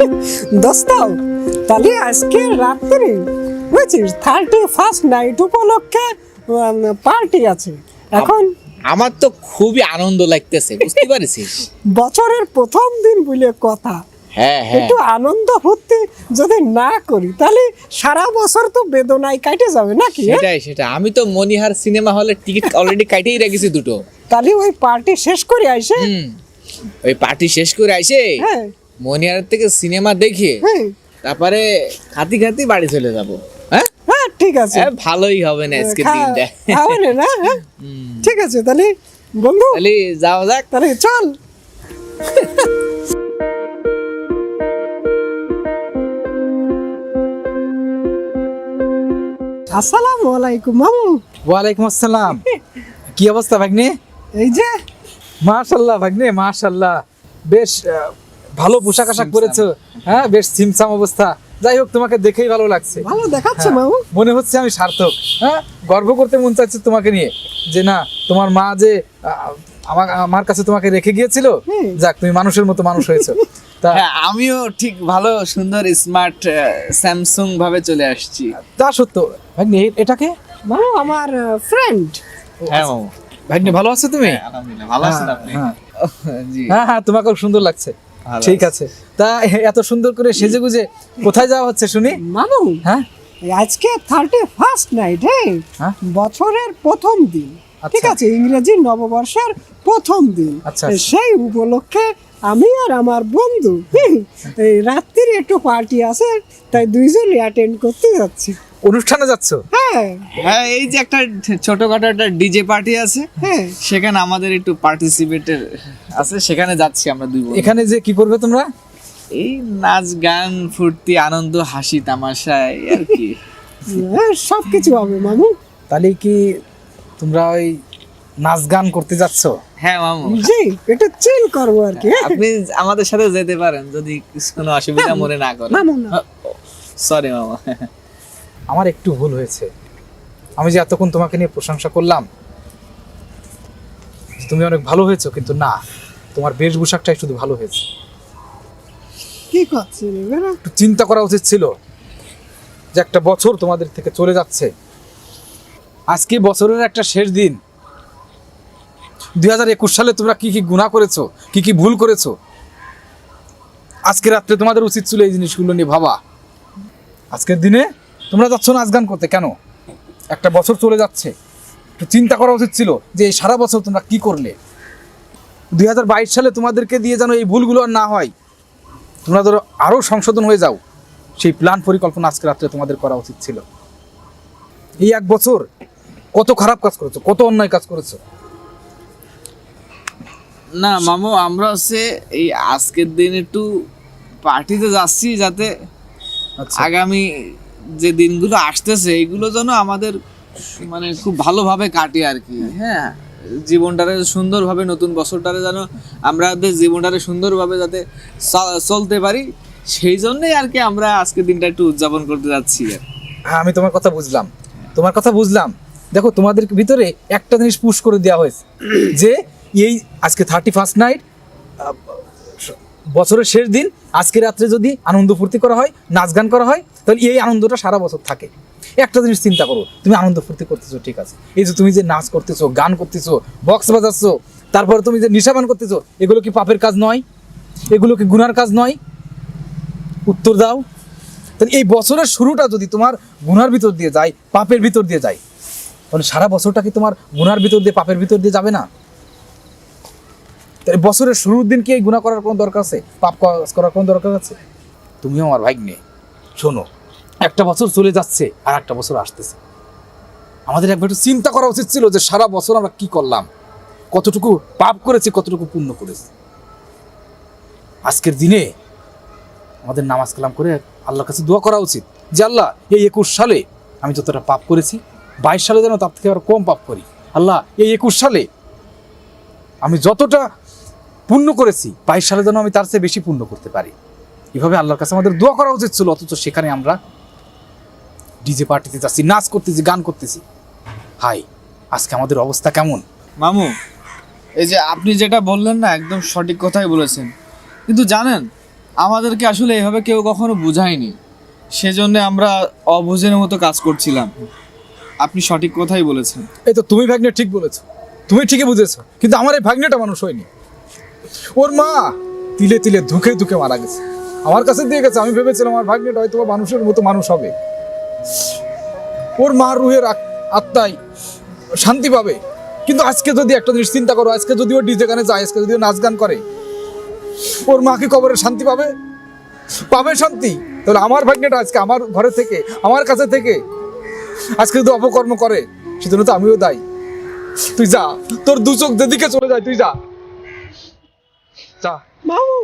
দোস্ত তাহলে আজকে রাত্রি বুঝছিস? থার্টি ফার্স্ট নাইট উপলক্ষে পার্টি আছে। এখন আমার তো খুবই আনন্দ লাগতেছে বুঝতে পারছিস? বছরের প্রথম দিন বলে কথা। হ্যাঁ হ্যাঁ। একটু আনন্দ ফুর্তি যদি না করি তাহলে সারা বছর তো বেদনায় কাটে যাবে নাকি হ্যাঁ? সেটাই সেটা আমি তো মনিহার সিনেমা হলে টিকিট অলরেডি কাটিয়ে রেখেছি দুটো। তাহলে ওই পার্টি শেষ করে আইসে? ওই পার্টি শেষ করে আইসে? হ্যাঁ। মনিহার থেকে সিনেমা দেখে হ্যাঁ। তারপরে খাতি খাতি বাড়ি চলে যাব। হ্যাঁ? হ্যাঁ ঠিক আছে। হ্যাঁ, ভালোই হবে না আজকে দিনটা। না? ঠিক আছে তাহলে বন্ধু তাহলে যাওয়া যাক। তাহলে চল। আসসালামু আলাইকুম মামু। ওয়ালাইকুম আসসালাম। কি অবস্থা ভাগ্নে? এই যে। মাশাল্লাহ ভাগ্নে মাশাল্লাহ। বেশ ভালো পোশাক আশাক পরেছো। হ্যাঁ বেশ সিমসাম অবস্থা। যাই হোক তোমাকে দেখেই ভালো লাগছে। ভালো দেখাচ্ছে হ্যাঁ, মামু মনে হচ্ছে আমি সার্থক। হ্যাঁ গর্ব করতে মন চাচ্ছে তোমাকে নিয়ে যে না তোমার মা যে আমার আমার কাছে তোমাকে রেখে গিয়েছিল যাক তুমি মানুষের মতো মানুষ হয়েছো। হ্যাঁ আমিও ঠিক ভালো সুন্দর স্মার্ট স্যামসুং ভাবে চলে আসছি। তা সত্য। ভাগ্নে এটাকে মামু আমার ফ্রেন্ড হ্যাঁ ভাগ্নে ভালো আছো তুমি? আলহামদুলিল্লাহ ভালো আছেন আপনি? হ্যাঁ। জি। হ্যাঁ হ্যাঁ তোমাকেও সুন্দর লাগছে। ঠিক আছে। তা এত সুন্দর করে সেজে গুজে কোথায় যাওয়া হচ্ছে শুনি? মামু হ্যাঁ? আজকে থার্টি ফার্স্ট নাইট হ্যাঁ? বছরের প্রথম দিন। ঠিক আচ্ছা। আছে ইংরেজি নববর্ষের প্রথম দিন। আচ্ছা, আচ্ছা। সেই উপলক্ষে আমি আর আমার বন্ধু হুম, এই রাত্রির একটু পার্টি আছে তাই দুইজন অ্যাটেন্ড করতে যাচ্ছি। অনুষ্ঠানে যাচ্ছ? হ্যাঁ হ্যাঁ এই যে একটা ছোটখাটো একটা ডিজে পার্টি আছে হ্যাঁ সেখানে আমাদের একটু পার্টিসিপেটের আছে সেখানে যাচ্ছি আমরা দুই এখানে যে কি করবে তোমরা? এই নাচ গান ফুর্তি আনন্দ হাসি তামাশা এই আর কি। হ্যাঁ, সব কিছু হবে মামু। তাহলে কি তোমরা ওই নাচ গান করতে যাচ্ছ? হ্যাঁ মামু। জি একটু চিল করব আর কি হ্যাঁ? আপনি আমাদের সাথে যেতে পারেন যদি কিছু কোনো অসুবিধা মনে না করেন। মামু না। সরি মামা। আমার একটু ভুল হয়েছে। আমি যে এতক্ষণ তোমাকে নিয়ে প্রশংসা করলাম তুমি অনেক ভালো হয়েছো কিন্তু না তোমার বেশভূষাকটাই শুধু ভালো হয়েছে। কি? একটু চিন্তা করা উচিত ছিল যে একটা বছর তোমাদের থেকে চলে যাচ্ছে। আজকে বছরের একটা শেষ দিন। দুই হাজার একুশ সালে তোমরা কি কি গুণা করেছ কি কি ভুল করেছ? আজকে রাত্রে তোমাদের উচিত ছিল এই জিনিসগুলো নিয়ে ভাবা। আজকের দিনে তোমরা যাচ্ছ নাচ গান করতে কেন? একটা বছর চলে যাচ্ছে। একটু চিন্তা করা উচিত ছিল যে এই সারা বছর তোমরা কি করলে? দুই হাজার বাইশ সালে তোমাদেরকে দিয়ে যেন এই ভুলগুলো আর না হয় তোমরা ধরো আরও সংশোধন হয়ে যাও। সেই প্ল্যান পরিকল্পনা আজকে রাত্রে তোমাদের করা উচিত ছিল। এই এক বছর কত খারাপ কাজ করেছ কত অন্যায় কাজ করেছ? না মামু আমরা হচ্ছে এই আজকের দিন একটু পার্টিতে যাচ্ছি যাতে আচ্ছা। আগামী যে দিনগুলো আসতেছে এইগুলো যেন আমাদের মানে খুব ভালোভাবে কাটে আর কি। হ্যাঁ জীবনটারে সুন্দরভাবে, নতুন বছরটারে যেন আমরা জীবনটারে সুন্দরভাবে যাতে চলতে পারি, সেই জন্যই আর কি আমরা আজকের দিনটা একটু উদযাপন করতে যাচ্ছি। হ্যাঁ আমি তোমার কথা বুঝলাম। তোমার কথা বুঝলাম। দেখো তোমাদের ভিতরে একটা জিনিস পুশ করে দেওয়া হয়েছে, যে এই আজকে থার্টি ফার্স্ট নাইট বছরের শেষ দিন, আজকে রাত্রে যদি আনন্দ ফুর্তি করা হয়, নাচ গান করা হয়, তাহলে এই আনন্দটা সারা বছর থাকে। একটা জিনিস চিন্তা করো, তুমি আনন্দ ফুর্তি করতেছো, ঠিক আছে। এই যে তুমি যে নাচ করতেছো, গান করতেছো, বক্স বাজাচ্ছো, তারপরে তুমি যে নিশাবান করতেছো, এগুলো কি পাপের কাজ নয়? এগুলো কি গুনার কাজ নয়? উত্তর দাও। তাহলে এই বছরের শুরুটা যদি তোমার গুনার ভিতর দিয়ে যায়, পাপের ভিতর দিয়ে যায়, তাহলে সারা বছরটা কি তোমার গুনার ভিতর দিয়ে, পাপের ভিতর দিয়ে যাবে না? বছরের শুরুর দিন কি এই গুণা করার কোনো দরকার আছে? পাপ করার কোনো দরকার আছে? তুমিও আমার ভাগ্নে, শোনো। একটা বছর চলে যাচ্ছে আর একটা বছর আসতেছে। আমাদের একবার একটু চিন্তা করা উচিত ছিল যে সারা বছর আমরা কি করলাম? কতটুকু পাপ করেছি, কতটুকু পুণ্য করেছি? আজকের দিনে আমাদের নামাজ কালাম করে আল্লাহর কাছে দোয়া করা উচিত যে, আল্লাহ, এই একুশ সালে আমি যতটা পাপ করেছি, বাইশ সালে যেন তার থেকে আরও কম পাপ করি। আল্লাহ, এই একুশ সালে আমি যতটা পুণ্য করেছি বাইশ সালে যেন আমি তার চেয়ে বেশি পুণ্য করতে পারি। এভাবে আল্লাহর কাছে আমাদের দোয়া করা উচিত ছিল অথচ সেখানে আমরা ডিজে পার্টিতে যাচ্ছি নাচ করতেছি গান করতেছি। হাই আজকে আমাদের অবস্থা কেমন? মামু এই যে আপনি যেটা বললেন না একদম সঠিক কথাই বলেছেন। কিন্তু জানেন আমাদেরকে আসলে এভাবে কেউ কখনো বুঝায়নি। সেজন্য আমরা অবুঝের মতো কাজ করছিলাম। আপনি সঠিক কথাই বলেছেন। এই তো তুমি ভাগ্নে ঠিক বলেছ। তুমি ঠিকই বুঝেছ কিন্তু আমার এই ভাগ্নেটা মানুষ হয়নি। ওর মা তিলে তিলে ধুকে ধুকে মারা গেছে। আমার কাছে দিয়ে গেছে, আমি ভেবেছিলাম আমার ভাগ্নেটা হয়তো মানুষের মতো মানুষ হবে। ওর মা রুহের আত- আত্মায় শান্তি পাবে। কিন্তু আজকে যদি একটা জিনিস চিন্তা করো, আজকে যদি ও ডিজে গানে যায়, আজকে যদি ও নাচ গান করে, ওর মা কি কবরে শান্তি পাবে? পাবে শান্তি। তাহলে আমার ভাগ্নেটা আজকে আমার ঘরে থেকে, আমার কাছে থেকে, আজকে যদি অপকর্ম করে, সেজন্য তো আমিও দায়ী। তুই যা, তোর দু চোখ যেদিকে চলে যায়, তুই যা। যা মামু